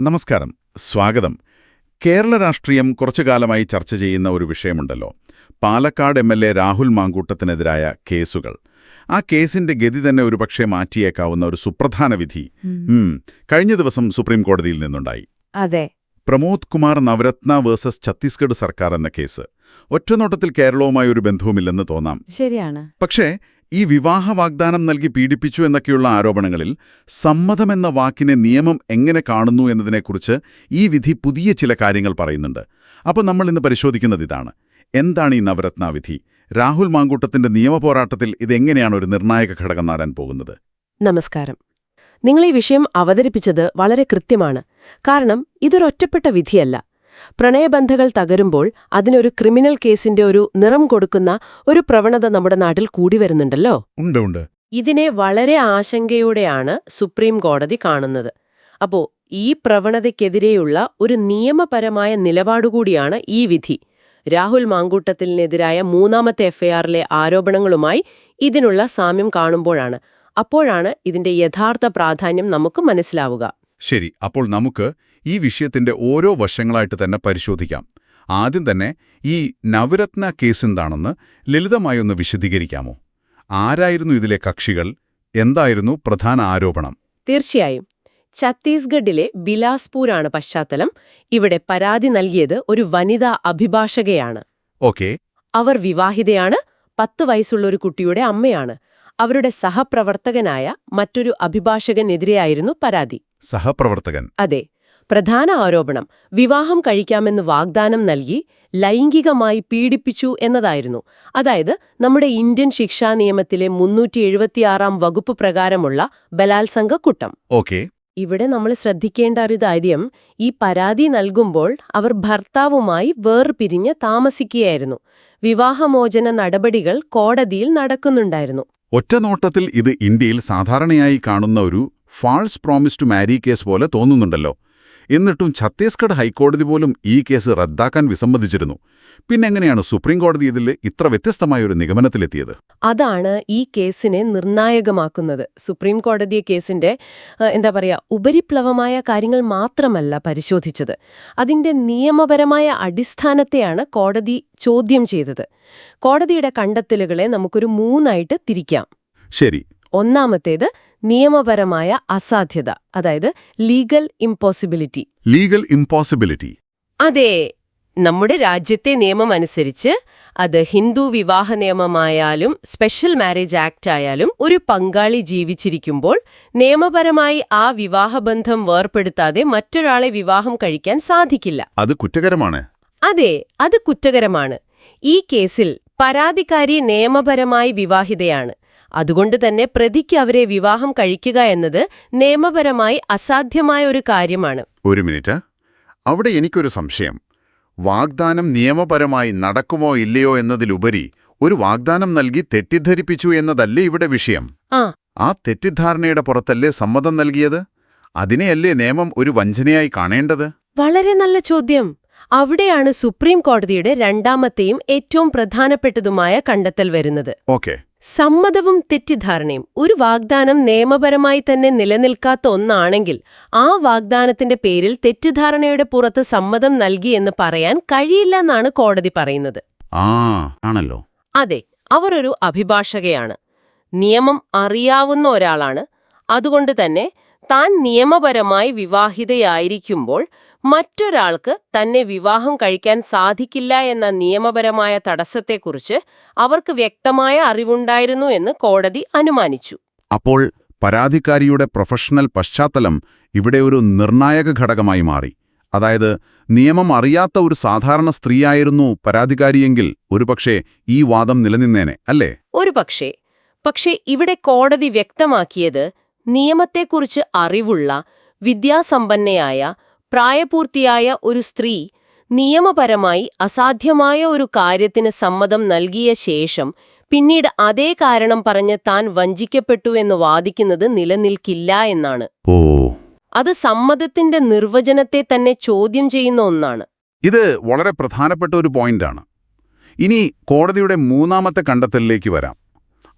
നമസ്കാരം. സ്വാഗതം. കേരള രാഷ്ട്രീയം കുറച്ചു കാലമായി ചർച്ച ചെയ്യുന്ന ഒരു വിഷയമുണ്ടല്ലോ. Palakkad M L A Rahul മാങ്കൂട്ടത്തിനെതിരായ കേസുകൾ. ആ കേസിന്റെ ഗതി തന്നെ ഒരുപക്ഷെ മാറ്റിയേക്കാവുന്ന ഒരു സുപ്രധാന വിധി. കഴിഞ്ഞ ദിവസം സുപ്രീം കോടതിയിൽ നിന്നുണ്ടായി. അതെ. പ്രമോദ് കുമാർ നവരത്ന വേഴ്സസ് ഛത്തീസ്ഗഡ് സർക്കാർ എന്ന കേസ്. ഒറ്റനോട്ടത്തിൽ കേരളവുമായി ഒരു ബന്ധവുമില്ലെന്ന് തോന്നാം. ശരിയാണ്. പക്ഷേ ഈ വിവാഹ വാഗ്ദാനം നൽകി പീഡിപ്പിച്ചു എന്നൊക്കെയുള്ള ആരോപണങ്ങളിൽ സമ്മതമെന്ന വാക്കിനെ നിയമം എങ്ങനെ കാണുന്നു എന്നതിനെക്കുറിച്ച് ഈ വിധി പുതിയ ചില കാര്യങ്ങൾ പറയുന്നുണ്ട്. അപ്പോൾ നമ്മൾ ഇന്ന് പരിശോധിക്കുന്നത് ഇതാണ്. എന്താണ് ഈ നവരത്ന വിധി? രാഹുൽ മാങ്കൂട്ടത്തിന്റെ നിയമപോരാട്ടത്തിൽ ഇതെങ്ങനെയാണ് ഒരു നിർണായക ഘടകം നാരാൻ പോകുന്നത്? നമസ്കാരം. നിങ്ങൾ ഈ വിഷയം അവതരിപ്പിച്ചത് വളരെ കൃത്യമാണ്. കാരണം ഇതൊരൊറ്റപ്പെട്ട വിധിയല്ല. പ്രണയബന്ധകൾ തകരുമ്പോൾ അതിനൊരു ക്രിമിനൽ കേസിന്റെ ഒരു നിറം കൊടുക്കുന്ന ഒരു പ്രവണത നമ്മുടെ നാട്ടിൽ കൂടി വരുന്നുണ്ടല്ലോ. ഉണ്ട് ഉണ്ട്. ഇതിനെ വളരെ ആശങ്കയോടെയാണ് സുപ്രീം കോടതി കാണുന്നത്. അപ്പോ ഈ പ്രവണതയ്ക്കെതിരെയുള്ള ഒരു നിയമപരമായ നിലപാടുകൂടിയാണ് ഈ വിധി. രാഹുൽ മാങ്കൂട്ടത്തിനെതിരായ മൂന്നാമത്തെ എഫ്ഐആറിലെ ആരോപണങ്ങളുമായി ഇതിനുള്ള സാമ്യം കാണുമ്പോഴാണ്. അപ്പോഴാണ് ഇതിന്റെ യഥാർത്ഥ പ്രാധാന്യം നമുക്ക് മനസ്സിലാവുക. ശരി അപ്പോൾ നമുക്ക് ഈ വിഷയത്തിന്റെ ഓരോ വശങ്ങളായിട്ട് തന്നെ പരിശോധിക്കാം. ആദ്യം തന്നെ ഈ നവരത്ന കേസ് എന്താണെന്ന് ലളിതമായി ഒന്ന് വിശദീകരിക്കാമോ? ആരായിരുന്നു ഇതിലെ കക്ഷികൾ? എന്തായിരുന്നു പ്രധാന ആരോപണം? തീർച്ചയായും. ഛത്തീസ്ഗഡിലെ ബിലാസ്പൂരാണ് പശ്ചാത്തലം. ഇവിടെ പരാതി നൽകിയത് ഒരു വനിതാ അഭിഭാഷകയാണ്. ഓക്കെ. അവർ വിവാഹിതയാണ് പത്ത് വയസ്സുള്ള ഒരു കുട്ടിയുടെ അമ്മയാണ്. അവരുടെ സഹപ്രവർത്തകനായ മറ്റൊരു അഭിഭാഷകനെതിരെയായിരുന്നു പരാതി. സഹപ്രവർത്തകൻ. അതെ. പ്രധാന ആരോപണം വിവാഹം കഴിക്കാമെന്ന് വാഗ്ദാനം നൽകി ലൈംഗികമായി പീഡിപ്പിച്ചു എന്നതായിരുന്നു. അതായത് നമ്മുടെ ഇന്ത്യൻ ശിക്ഷാ നിയമത്തിലെ മുന്നൂറ്റി എഴുപത്തിയാറാം വകുപ്പ് പ്രകാരമുള്ള ബലാത്സംഗ കുറ്റം ഓക്കെ. ഇവിടെ നമ്മൾ ശ്രദ്ധിക്കേണ്ട ഒരു കാര്യം ഈ പരാതി നൽകുമ്പോൾ അവർ ഭർത്താവുമായി വേർപിരിഞ്ഞ് താമസിക്കുകയായിരുന്നു. വിവാഹമോചന നടപടികൾ കോടതിയിൽ നടക്കുന്നുണ്ടായിരുന്നു. ഒറ്റനോട്ടത്തിൽ ഇത് ഇന്ത്യയിൽ സാധാരണയായി കാണുന്ന ഒരു false promise to marry case പോലെ തോന്നുന്നുണ്ടല്ലോ. എന്നിട്ടും ഛത്തീസ്ഗഡ് ഹൈക്കോടതി പോലും ഈ കേസ് റദ്ദാക്കാൻ വിസമ്മതിച്ചിരുന്നു. പിന്നെങ്ങനെയാണ് സുപ്രീം കോടതി ഇതിൽ ഇത്ര വ്യത്യസ്തമായ ഒരു നിഗമനത്തിലെത്തിയത്? അതാണ് ഈ കേസിനെ നിർണായകമാക്കുന്നത്. സുപ്രീം കോടതി കേസിന്റെ എന്താ പറയുക ഉപരിപ്ലവമായ കാര്യങ്ങൾ മാത്രമല്ല പരിശോധിച്ചത്. അതിന്റെ നിയമപരമായ അടിസ്ഥാനത്തെയാണ് കോടതി ചോദ്യം ചെയ്തത്. കോടതിയുടെ കണ്ടെത്തലുകളെ നമുക്കൊരു മൂന്നായിട്ട് തിരിക്കാം. ശരി. ഒന്നാമത്തേത് നിയമപരമായ അസാധ്യത അതായത് ലീഗൽ ഇംപോസിബിലിറ്റി ലീഗൽ ഇംപോസിബിലിറ്റി അതെ നമ്മുടെ രാജ്യത്തെ നിയമം അനുസരിച്ച് അത് ഹിന്ദു വിവാഹ നിയമമായാലും സ്പെഷ്യൽ മാരേജ് ആക്ട് ആയാലും ഒരു പങ്കാളി ജീവിച്ചിരിക്കുമ്പോൾ നിയമപരമായി ആ വിവാഹബന്ധം വേർപ്പെടുത്താതെ മറ്റൊരാളെ വിവാഹം കഴിക്കാൻ സാധിക്കില്ല. അത് കുറ്റകരമാണ്. അതെ അത് കുറ്റകരമാണ്. ഈ കേസിൽ പരാതിക്കാരി നിയമപരമായി വിവാഹിതയാണ്. അതുകൊണ്ട് തന്നെ പ്രതിക്ക് അവരെ വിവാഹം കഴിക്കുക എന്നത് നിയമപരമായി അസാധ്യമായ ഒരു കാര്യമാണ്. ഒരു മിനിറ്റ്. അവിടെ എനിക്കൊരു സംശയം. വാഗ്ദാനം നിയമപരമായി നടക്കുമോ ഇല്ലയോ എന്നതിലുപരി ഒരു വാഗ്ദാനം നൽകി തെറ്റിദ്ധരിപ്പിച്ചു എന്നതല്ലേ ഇവിടെ വിഷയം? ആ. ആ തെറ്റിദ്ധാരണയുടെ പുറത്തല്ലേ സമ്മതം നൽകിയത്? അതിനെയല്ലേ നിയമം ഒരു വഞ്ചനയായി കാണേണ്ടത്? വളരെ നല്ല ചോദ്യം. അവിടെയാണ് സുപ്രീം കോടതിയുടെ രണ്ടാമത്തെയും ഏറ്റവും പ്രധാനപ്പെട്ടതുമായ കണ്ടെത്തൽ വരുന്നത്. ഓക്കെ. സമ്മതവും തെറ്റിദ്ധാരണയും ഒരു വാഗ്ദാനം നിയമപരമായി തന്നെ നിലനിൽക്കാത്ത ഒന്നാണെങ്കിൽ ആ വാഗ്ദാനത്തിന്റെ പേരിൽ തെറ്റിദ്ധാരണയുടെ പുറത്ത് സമ്മതം നൽകി എന്ന് പറയാൻ കഴിയില്ലെന്നാണ് കോടതി പറയുന്നത്. ആണല്ലോ. അതെ അവർ ഒരു അഭിഭാഷകയാണ്. നിയമം അറിയാവുന്ന ഒരാളാണ്. അതുകൊണ്ട് തന്നെ താൻ നിയമപരമായി വിവാഹിതയായിരിക്കുമ്പോൾ മറ്റൊരാൾക്ക് തന്നെ വിവാഹം കഴിക്കാൻ സാധിക്കില്ല എന്ന നിയമപരമായ തടസ്സത്തെക്കുറിച്ച് അവർക്ക് വ്യക്തമായ അറിവുണ്ടായിരുന്നു എന്ന് കോടതി അനുമാനിച്ചു. അപ്പോൾ പരാതിക്കാരിയുടെ പ്രൊഫഷണൽ പശ്ചാത്തലം ഇവിടെ ഒരു നിർണായക ഘടകമായി മാറി. അതായത് നിയമം അറിയാത്ത ഒരു സാധാരണ സ്ത്രീയായിരുന്നു പരാതിക്കാരിയെങ്കിൽ ഒരുപക്ഷെ ഈ വാദം നിലനിന്നേനെ അല്ലേ? ഒരു പക്ഷേ പക്ഷേ ഇവിടെ കോടതി വ്യക്തമാക്കിയത് നിയമത്തെക്കുറിച്ച് അറിവുള്ള വിദ്യാസമ്പന്നയായ പ്രായപൂർത്തിയായ ഒരു സ്ത്രീ നിയമപരമായി അസാധ്യമായ ഒരു കാര്യത്തിന് സമ്മതം നൽകിയ ശേഷം പിന്നീട് അതേ കാരണം പറഞ്ഞ് താൻ വഞ്ചിക്കപ്പെട്ടു എന്ന് വാദിക്കുന്നത് നിലനിൽക്കില്ല എന്നാണ്. ഓ. അത് സമ്മതത്തിന്റെ നിർവചനത്തെ തന്നെ ചോദ്യം ചെയ്യുന്ന ഒന്നാണ്. ഇത് വളരെ പ്രധാനപ്പെട്ട ഒരു പോയിന്റാണ്. ഇനി കോടതിയുടെ മൂന്നാമത്തെ കണ്ടെത്തലിലേക്ക് വരാം.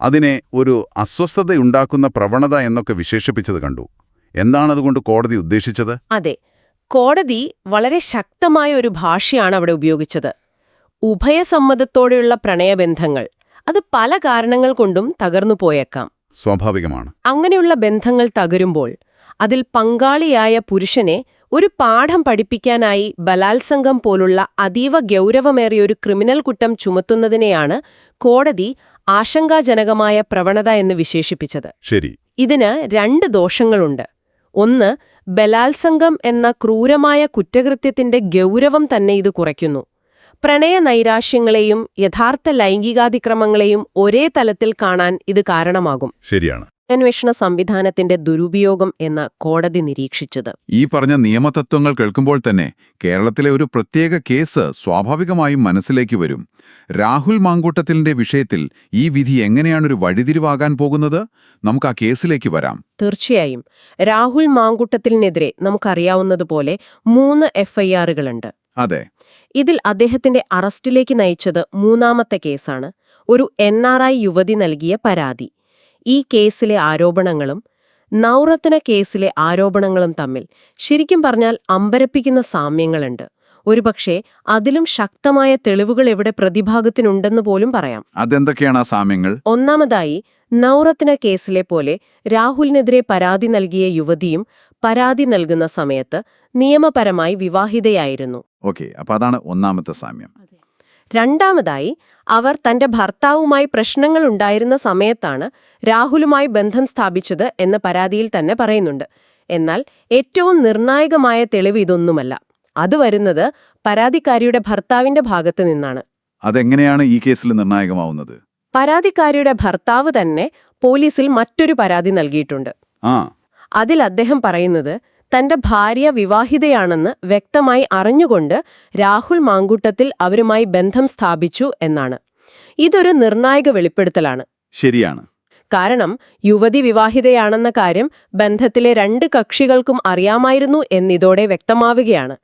അതിനെ ഒരു അസ്വസ്ഥതയുണ്ടാക്കുന്ന പ്രവണത എന്നൊക്കെ വിശേഷിപ്പിച്ചത് കണ്ടു. എന്താണതുകൊണ്ട് കോടതി ഉദ്ദേശിച്ചത്? അതെ. കോടതി വളരെ ശക്തമായ ഒരു ഭാഷയാണ് അവിടെ ഉപയോഗിച്ചത്. ഉഭയസമ്മതത്തോടെയുള്ള പ്രണയബന്ധങ്ങൾ അത് പല കാരണങ്ങൾ കൊണ്ടും തകർന്നു പോയേക്കാം. സ്വാഭാവികമാണ്. അങ്ങനെയുള്ള ബന്ധങ്ങൾ തകരുമ്പോൾ അതിൽ പങ്കാളിയായ പുരുഷനെ ഒരു പാഠം പഠിപ്പിക്കാനായി ബലാത്സംഗം പോലുള്ള അതീവ ഗൗരവമേറിയ ഒരു ക്രിമിനൽ കുറ്റം ചുമത്തുന്നതിനെയാണ് കോടതി ആശങ്കാജനകമായ പ്രവണത എന്ന് വിശേഷിപ്പിച്ചത്. ശരി. ഇതിന് രണ്ട് ദോഷങ്ങളുണ്ട്. ഒന്ന് ബലാത്സംഗം എന്ന ക്രൂരമായ കുറ്റകൃത്യത്തിന്റെ ഗൗരവം തന്നെ ഇത് കുറയ്ക്കുന്നു. പ്രണയ നൈരാശ്യങ്ങളെയും യഥാർത്ഥ ലൈംഗികാതിക്രമങ്ങളെയും ഒരേ തലത്തിൽ കാണാൻ ഇത് കാരണമാകും. ശരിയാണ്. അന്വേഷണ സംവിധാനത്തിന്റെ ദുരുപയോഗം എന്ന കോടതി നിരീക്ഷിച്ചത്. ഈ പറഞ്ഞ നിയമതത്വങ്ങൾ കേൾക്കുമ്പോൾ തന്നെ കേരളത്തിലെ ഒരു പ്രത്യേക കേസ് സ്വാഭാവികമായും മനസ്സിലേക്ക് വരും. രാഹുൽ മാങ്കൂട്ടത്തിലിന്റെ വിഷയത്തിൽ ഈ വിധി എങ്ങനെയാണൊരു വഴിതിരിവാകാൻ പോകുന്നത്? നമുക്ക് ആ കേസിലേക്ക് വരാം. തീർച്ചയായും. രാഹുൽ മാങ്കുട്ടത്തിനെതിരെ നമുക്കറിയാവുന്നതുപോലെ മൂന്ന് എഫ്ഐആറുകളുണ്ട്. അതെ. ഇതിൽ അദ്ദേഹത്തിന്റെ അറസ്റ്റിലേക്ക് നയിച്ചത് മൂന്നാമത്തെ കേസാണ്. ഒരു എൻ ആർ ഐ യുവതി നൽകിയ പരാതി. ഈ കേസിലെ ആരോപണങ്ങളും നൗറത്തന കേസിലെ ആരോപണങ്ങളും തമ്മിൽ ശരിക്കും പറഞ്ഞാൽ അമ്പരപ്പിക്കുന്ന സാമ്യങ്ങളുണ്ട്. ഒരുപക്ഷെ അതിലും ശക്തമായ തെളിവുകൾ ഇവിടെ പ്രതിഭാഗത്തിനുണ്ടെന്ന് പോലും പറയാം. അതെന്തൊക്കെയാണ് ആ സാമ്യങ്ങൾ? ഒന്നാമതായി നൗറത്ന കേസിലെ പോലെ രാഹുലിനെതിരെ പരാതി നൽകിയ യുവതിയും പരാതി നൽകുന്ന സമയത്ത് നിയമപരമായി വിവാഹിതയായിരുന്നു. ഓക്കെ അപ്പൊ അതാണ് ഒന്നാമത്തെ സാമ്യം. രണ്ടാമതായി അവർ തന്റെ ഭർത്താവുമായി പ്രശ്നങ്ങൾ ഉണ്ടായിരുന്ന സമയത്താണ് രാഹുലുമായി ബന്ധം സ്ഥാപിച്ചത് എന്ന പരാതിയിൽ തന്നെ പറയുന്നുണ്ട്. എന്നാൽ ഏറ്റവും നിർണായകമായ തെളിവ് ഇതൊന്നുമല്ല. അത് വരുന്നത് പരാതിക്കാരിയുടെ ഭർത്താവിന്റെ ഭാഗത്ത് നിന്നാണ്. അതെങ്ങനെയാണ് ഈ കേസിൽ നിർണായകമാവുന്നത്? പരാതിക്കാരിയുടെ ഭർത്താവ് തന്നെ പോലീസിൽ മറ്റൊരു പരാതി നൽകിയിട്ടുണ്ട്. അതിൽ അദ്ദേഹം പറയുന്നത് തന്റെ ഭാര്യ വിവാഹിതയാണെന്ന് വ്യക്തമായി അറിഞ്ഞുകൊണ്ട് രാഹുൽ മാങ്കൂട്ടത്തിൽ അവരുമായി ബന്ധം സ്ഥാപിച്ചു എന്നാണ്. ഇതൊരു നിർണായക വെളിപ്പെടുത്തലാണ്. ശരിയാണ്. കാരണം യുവതി വിവാഹിതയാണെന്ന കാര്യം ബന്ധത്തിലെ രണ്ട് കക്ഷികൾക്കും അറിയാമായിരുന്നു എന്നിതോടെ വ്യക്തമാവുകയാണ്.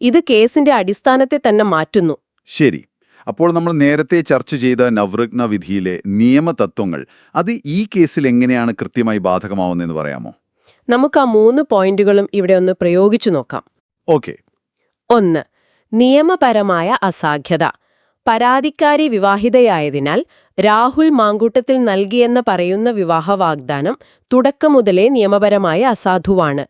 ഇത് കേസിന്റെ അടിസ്ഥാനത്തെ തന്നെ മാറ്റുന്നു. ശരി. അപ്പോൾ നമ്മൾ നേരത്തെ ചർച്ച ചെയ്ത നവ്രഗ്ന വിധിയിലെ നിയമതത്വങ്ങൾ അത് ഈ കേസിൽ എങ്ങനെയാണ് കൃത്യമായി ബാധകമാവുന്നതെന്ന് പറയാമോ? നമുക്ക് ആ മൂന്ന് പോയിന്റുകളും ഇവിടെ ഒന്ന് പ്രയോഗിച്ചു നോക്കാം. ഓക്കെ. ഒന്ന് നിയമപരമായ അസാധ്യത. പരാതിക്കാരി വിവാഹിതയായതിനാൽ രാഹുൽ മാങ്കൂട്ടത്തിൽ നൽകിയെന്ന് പറയുന്ന വിവാഹ വാഗ്ദാനം തുടക്കം മുതലേ നിയമപരമായ അസാധുവാണ്.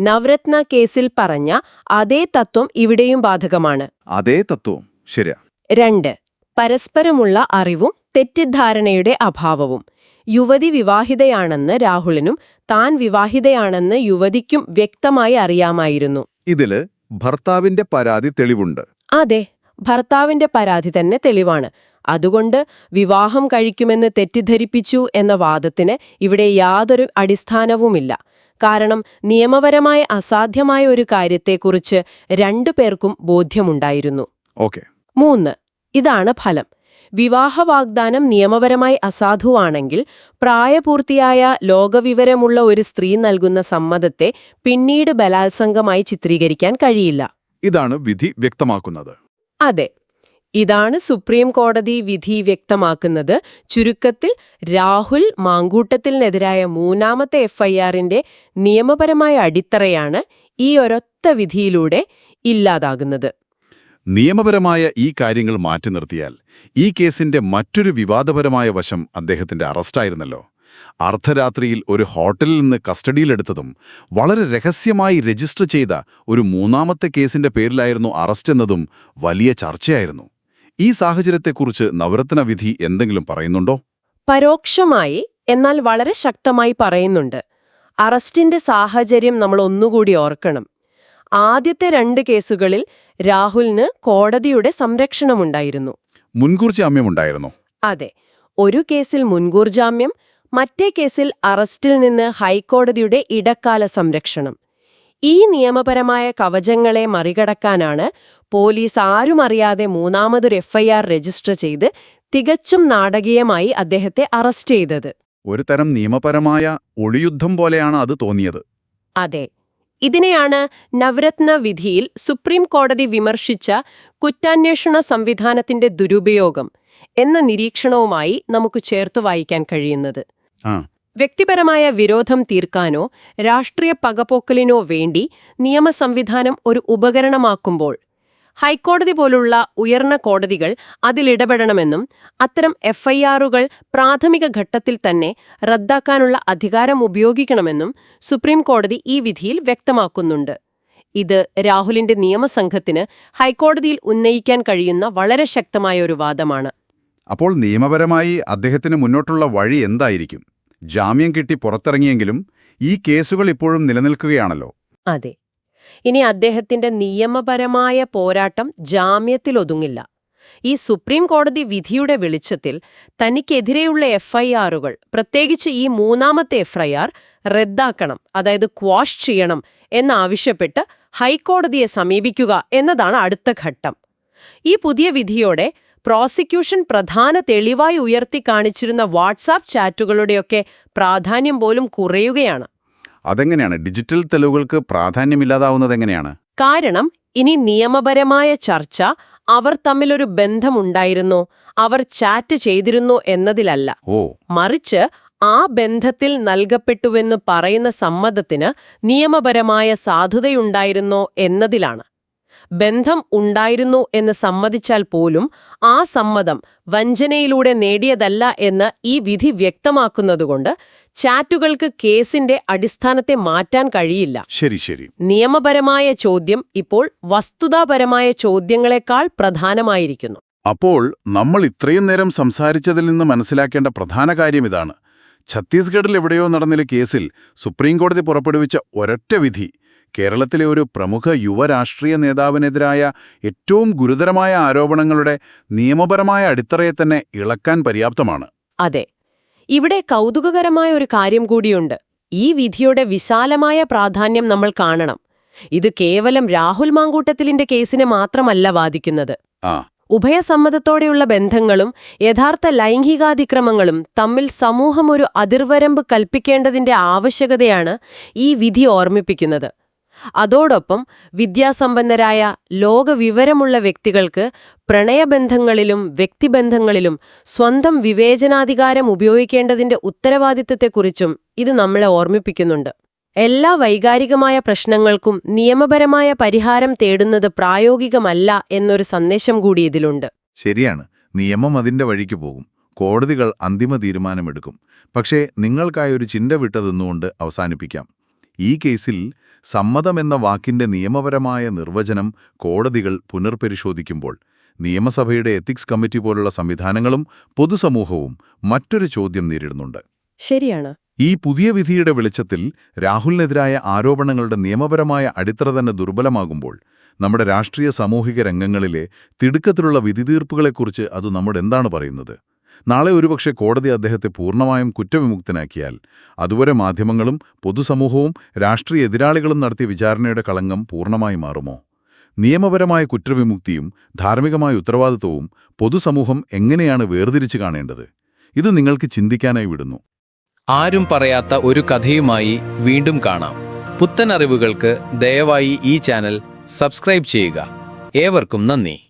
നവരത്ന കേസിൽ പറഞ്ഞ അതേ തത്വം ഇവിടെയും ബാധകമാണ്. അതേ തത്വം. ശരിയാ. രണ്ട് പരസ്പരമുള്ള അറിവും തെറ്റിദ്ധാരണയുടെ അഭാവവും. യുവതി വിവാഹിതയാണെന്ന് രാഹുലിനും താൻ വിവാഹിതയാണെന്ന് യുവതിക്കും വ്യക്തമായി അറിയാമായിരുന്നു. ഇതിൽ ഭർത്താവിന്റെ പരാതി തെളിവുണ്ട്. അതെ ഭർത്താവിന്റെ പരാതി തന്നെ തെളിവാണ്. അതുകൊണ്ട് വിവാഹം കഴിക്കുമെന്ന് തെറ്റിദ്ധരിപ്പിച്ചു എന്ന വാദത്തിന് ഇവിടെ യാതൊരു അടിസ്ഥാനവുമില്ല. കാരണം നിയമപരമായ അസാധ്യമായ ഒരു കാര്യത്തെക്കുറിച്ച് രണ്ടു പേർക്കും ബോധ്യമുണ്ടായിരുന്നു. ഓക്കെ. മൂന്ന് ഇതാണ് ഫലം. വിവാഹ വാഗ്ദാനം നിയമപരമായി അസാധുവാണെങ്കിൽ പ്രായപൂർത്തിയായ ലോകവിവരമുള്ള ഒരു സ്ത്രീ നൽകുന്ന സമ്മതത്തെ പിന്നീട് ബലാത്സംഗമായി ചിത്രീകരിക്കാൻ കഴിയില്ല. ഇതാണ് വിധി വ്യക്തമാക്കുന്നത്. അതെ ഇതാണ് സുപ്രീം കോടതി വിധി വ്യക്തമാക്കുന്നത്. ചുരുക്കത്തിൽ രാഹുൽ മാങ്കൂട്ടത്തിനെതിരായ മൂന്നാമത്തെ എഫ്ഐആറിന്റെ നിയമപരമായ അടിത്തറയാണ് ഈ ഒരൊറ്റ വിധിയിലൂടെ ഇല്ലാതാകുന്നത്. നിയമപരമായ ഈ കാര്യങ്ങൾ മാറ്റി നിർത്തിയാൽ ഈ കേസിന്റെ മറ്റൊരു വിവാദപരമായ വശം അദ്ദേഹത്തിന്റെ അറസ്റ്റായിരുന്നല്ലോ. അർദ്ധരാത്രിയിൽ ഒരു ഹോട്ടലിൽ നിന്ന് കസ്റ്റഡിയിലെടുത്തതും വളരെ രഹസ്യമായി രജിസ്റ്റർ ചെയ്ത ഒരു മൂന്നാമത്തെ കേസിന്റെ പേരിലായിരുന്നു അറസ്റ്റ് എന്നതും വലിയ ചർച്ചയായിരുന്നു. ഈ സാഹചര്യത്തെക്കുറിച്ച് നവരത്ന വിധി എന്തെങ്കിലും പറയുന്നുണ്ടോ? പരോക്ഷമായി എന്നാൽ വളരെ ശക്തമായി പറയുന്നുണ്ട്. അറസ്റ്റിന്റെ സാഹചര്യം നമ്മൾ ഒന്നുകൂടി ഓർക്കണം. ആദ്യത്തെ രണ്ട് കേസുകളിൽ രാഹുലിന് കോടതിയുടെ സംരക്ഷണമുണ്ടായിരുന്നു. മുൻകൂർ ജാമ്യം ഉണ്ടായിരുന്നു അതെ. ഒരു കേസിൽ മുൻകൂർ ജാമ്യം മറ്റേ കേസിൽ അറസ്റ്റിൽ നിന്ന് ഹൈക്കോടതിയുടെ ഇടക്കാല സംരക്ഷണം. ഈ നിയമപരമായ കവചങ്ങളെ മറികടക്കാനാണ് പോലീസ് ആരും അറിയാതെ മൂന്നാമതൊരു എഫ്ഐആർ രജിസ്റ്റർ ചെയ്ത് തികച്ചും നാടകീയമായി അദ്ദേഹത്തെ അറസ്റ്റ് ചെയ്തത്. ഒരു തരം നിയമപരമായ ഒളിയുദ്ധം പോലെയാണ് അത് തോന്നിയത്. അതെ. ഇതിനെയാണ് നവരത്ന വിധിയിൽ സുപ്രീം കോടതി വിമർശിച്ച കുറ്റാന്വേഷണ സംവിധാനത്തിന്റെ ദുരുപയോഗം എന്ന നിരീക്ഷണവുമായി നമുക്ക് ചേർത്ത് വായിക്കാൻ കഴിയുന്നത്. വ്യക്തിപരമായ വിരോധം തീർക്കാനോ രാഷ്ട്രീയ പകപോക്കലിനോ വേണ്ടി നിയമസംവിധാനം ഒരു ഉപകരണമാക്കുമ്പോൾ ഹൈക്കോടതി പോലുള്ള ഉയർന്ന കോടതികൾ അതിലിടപെടണമെന്നും അത്തരം എഫ്ഐആറുകൾ പ്രാഥമിക ഘട്ടത്തിൽ തന്നെ റദ്ദാക്കാനുള്ള അധികാരം ഉപയോഗിക്കണമെന്നും സുപ്രീം കോടതി ഈ വിധിയിൽ വ്യക്തമാക്കുന്നുണ്ട്. ഇത് രാഹുലിന്റെ നിയമസംഘത്തിന് ഹൈക്കോടതിയിൽ ഉന്നയിക്കാൻ കഴിയുന്ന വളരെ ശക്തമായ ഒരു വാദമാണ്. അപ്പോൾ നിയമപരമായി അദ്ദേഹത്തിന് മുന്നോട്ടുള്ള വഴി എന്തായിരിക്കും? ജാമ്യം കിട്ടി പുറത്തിറങ്ങിയെങ്കിലും ഈ കേസുകൾ ഇപ്പോഴും നിലനിൽക്കുകയാണല്ലോ. അതെ. ഇനി അദ്ദേഹത്തിന്റെ നിയമപരമായ പോരാട്ടം ജാമ്യത്തിലൊതുങ്ങില്ല. ഈ സുപ്രീം കോടതി വിധിയുടെ വെളിച്ചത്തിൽ തനിക്കെതിരെയുള്ള എഫ്ഐആറുകൾ പ്രത്യേകിച്ച് ഈ മൂന്നാമത്തെ എഫ്ഐആർ റദ്ദാക്കണം അതായത് ക്വാഷ് ചെയ്യണം എന്നാവശ്യപ്പെട്ട് ഹൈക്കോടതിയെ സമീപിക്കുക എന്നതാണ് അടുത്ത ഘട്ടം. ഈ പുതിയ വിധിയോടെ പ്രോസിക്യൂഷൻ പ്രധാന തെളിവായി ഉയർത്തി കാണിച്ചിരുന്ന വാട്സാപ്പ് ചാറ്റുകളുടെയൊക്കെ പ്രാധാന്യം പോലും കുറയുകയാണ്. അതെങ്ങനെയാണ്? ഡിജിറ്റൽ തെളിവുകൾക്ക് പ്രാധാന്യമില്ലാതാവുന്നത് എങ്ങനെയാണ് കാരണം ഇനി നിയമപരമായ ചർച്ച അവർ തമ്മിലൊരു ബന്ധമുണ്ടായിരുന്നു. അവർ ചാറ്റ് ചെയ്തിരുന്നു എന്നതിലല്ല. ഓ. മറിച്ച് ആ ബന്ധത്തിൽ നൽകപ്പെട്ടുവെന്ന് പറയുന്ന സമ്മതത്തിന് നിയമപരമായ സാധുതയുണ്ടായിരുന്നോ എന്നതിലാണ്. ബന്ധം ഉണ്ടായിരുന്നു എന്ന് സമ്മതിച്ചാൽ പോലും ആ സമ്മതം വഞ്ചനയിലൂടെ നേടിയതല്ല എന്ന് ഈ വിധി വ്യക്തമാക്കുന്നതുകൊണ്ട് ചാറ്റുകൾക്ക് കേസിന്റെ അടിസ്ഥാനത്തെ മാറ്റാൻ കഴിയില്ല. ശരി ശരി. നിയമപരമായ ചോദ്യം ഇപ്പോൾ വസ്തുതാപരമായ ചോദ്യങ്ങളെക്കാൾ പ്രധാനമായിരിക്കുന്നു. അപ്പോൾ നമ്മൾ ഇത്രയും നേരം സംസാരിച്ചതിൽ നിന്ന് മനസ്സിലാക്കേണ്ട പ്രധാന കാര്യം ഇതാണ്. ഛത്തീസ്ഗഡിൽ എവിടെയോ നടന്നൊരു കേസിൽ സുപ്രീംകോടതി പുറപ്പെടുവിച്ച ഒരൊറ്റ വിധി കേരളത്തിലെ ഒരു പ്രമുഖ യുവ രാഷ്ട്രീയ നേതാവിനെതിരായ ഏറ്റവും ഗുരുതരമായ ആരോപണങ്ങളുടെ നിയമപരമായ അടിത്തറയെ തന്നെ ഇളക്കാൻ പര്യാപ്തമാണ്. അതെ. ഇവിടെ കൗതുകകരമായ ഒരു കാര്യം കൂടിയുണ്ട്. ഈ വിധിയുടെ വിശാലമായ പ്രാധാന്യം നമ്മൾ കാണണം. ഇത് കേവലം രാഹുൽ മാങ്കൂട്ടത്തിലിന്റെ കേസിനെ മാത്രമല്ല ബാധിക്കുന്നത്. ഉഭയസമ്മതത്തോടെയുള്ള ബന്ധങ്ങളും യഥാർത്ഥ ലൈംഗികാതിക്രമങ്ങളും തമ്മിൽ സമൂഹം ഒരു അതിർവരമ്പ് കൽപ്പിക്കേണ്ടതിന്റെ ആവശ്യകതയാണ് ഈ വിധി ഓർമ്മിപ്പിക്കുന്നത്. അതോടൊപ്പം വിദ്യാസമ്പന്നരായ ലോകവിവരമുള്ള വ്യക്തികൾക്ക് പ്രണയബന്ധങ്ങളിലും വ്യക്തിബന്ധങ്ങളിലും സ്വന്തം വിവേചനാധികാരം ഉപയോഗിക്കേണ്ടതിന്റെ ഉത്തരവാദിത്തത്തെക്കുറിച്ചും ഇത് നമ്മളെ ഓർമ്മിപ്പിക്കുന്നുണ്ട്. എല്ലാ വൈകാരികമായ പ്രശ്നങ്ങൾക്കും നിയമപരമായ പരിഹാരം തേടുന്നത് പ്രായോഗികമല്ല എന്നൊരു സന്ദേശം കൂടി ഇതിലുണ്ട്. ശരിയാണ്. നിയമം അതിന്റെ വഴിക്ക് പോകും. കോടതികൾ അന്തിമ തീരുമാനമെടുക്കും. പക്ഷേ നിങ്ങൾക്കായൊരു ചിന്ത വിട്ടതെന്നുകൊണ്ട് അവസാനിപ്പിക്കാം. ഈ കേസിൽ സമ്മതമെന്ന വാക്കിന്റെ നിയമപരമായ നിർവചനം കോടതികൾ പുനർപരിശോധിക്കുമ്പോൾ നിയമസഭയുടെ എത്തിക്സ് കമ്മിറ്റി പോലുള്ള സംവിധാനങ്ങളും പൊതുസമൂഹവും മറ്റൊരു ചോദ്യം നേരിടുന്നുണ്ട്. ശരിയാണ്. ഈ പുതിയ വിധിയുടെ വെളിച്ചത്തിൽ രാഹുലിനെതിരായ ആരോപണങ്ങളുടെ നിയമപരമായ അടിത്തറ തന്നെ ദുർബലമാകുമ്പോൾ നമ്മുടെ രാഷ്ട്രീയ സാമൂഹിക രംഗങ്ങളിലെ തിടുക്കത്തിലുള്ള വിധിതീർപ്പുകളെക്കുറിച്ച് അത് നമ്മോട് എന്താണ് പറയുന്നത്? നാളെ ഒരുപക്ഷെ കോടതി അദ്ദേഹത്തെ പൂർണമായും കുറ്റവിമുക്തനാക്കിയാൽ. അതുവരെ മാധ്യമങ്ങളും പൊതുസമൂഹവും രാഷ്ട്രീയ എതിരാളികളും നടത്തിയ വിചാരണയുടെ കളങ്കം പൂർണമായി മാറുമോ? നിയമപരമായ കുറ്റവിമുക്തിയും ധാർമ്മികമായ ഉത്തരവാദിത്വവും പൊതുസമൂഹം എങ്ങനെയാണ് വേർതിരിച്ചു കാണേണ്ടത്? ഇത് നിങ്ങൾക്ക് ചിന്തിക്കാനായി വിടുന്നു. ആരും പറയാത്ത ഒരു കഥയുമായി വീണ്ടും കാണാം. പുത്തൻ അറിവുകൾക്ക് ദയവായി ഈ ചാനൽ സബ്സ്ക്രൈബ് ചെയ്യുക. ഏവർക്കും നന്ദി.